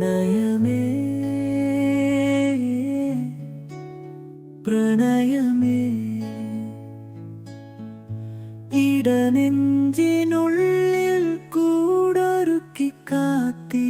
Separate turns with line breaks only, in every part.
പ്രണയമേ പ്രണയമേ. ഇടനെഞ്ചിനുള്ളിൽ കൂടൊരുക്കി കാത്തി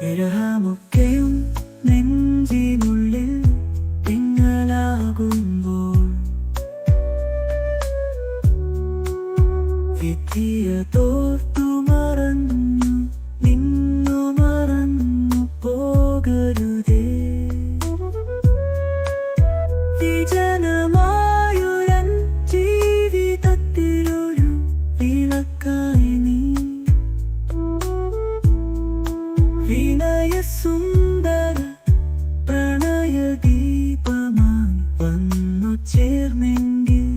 വിരഹമൊക്കെയും നെഞ്ചിനുള്ളിൽ തിങ്ങളാകുമ്പോൾ വിധിയ തോർത്തു മറന്നു നിന്നു സുന്ദര പ്രണയ ദീപമായി വന്നു ചേർന്നെങ്കിൽ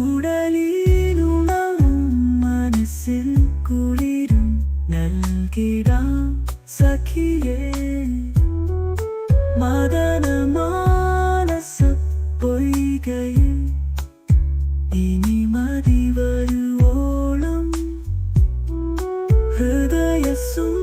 ഉടലിലുണവും മനസ്സിൽ കുളിരും നൽകിടാം സഖിയേ. മദനമാനസ പൊയ്കയിൽ ഇനി മതി soon.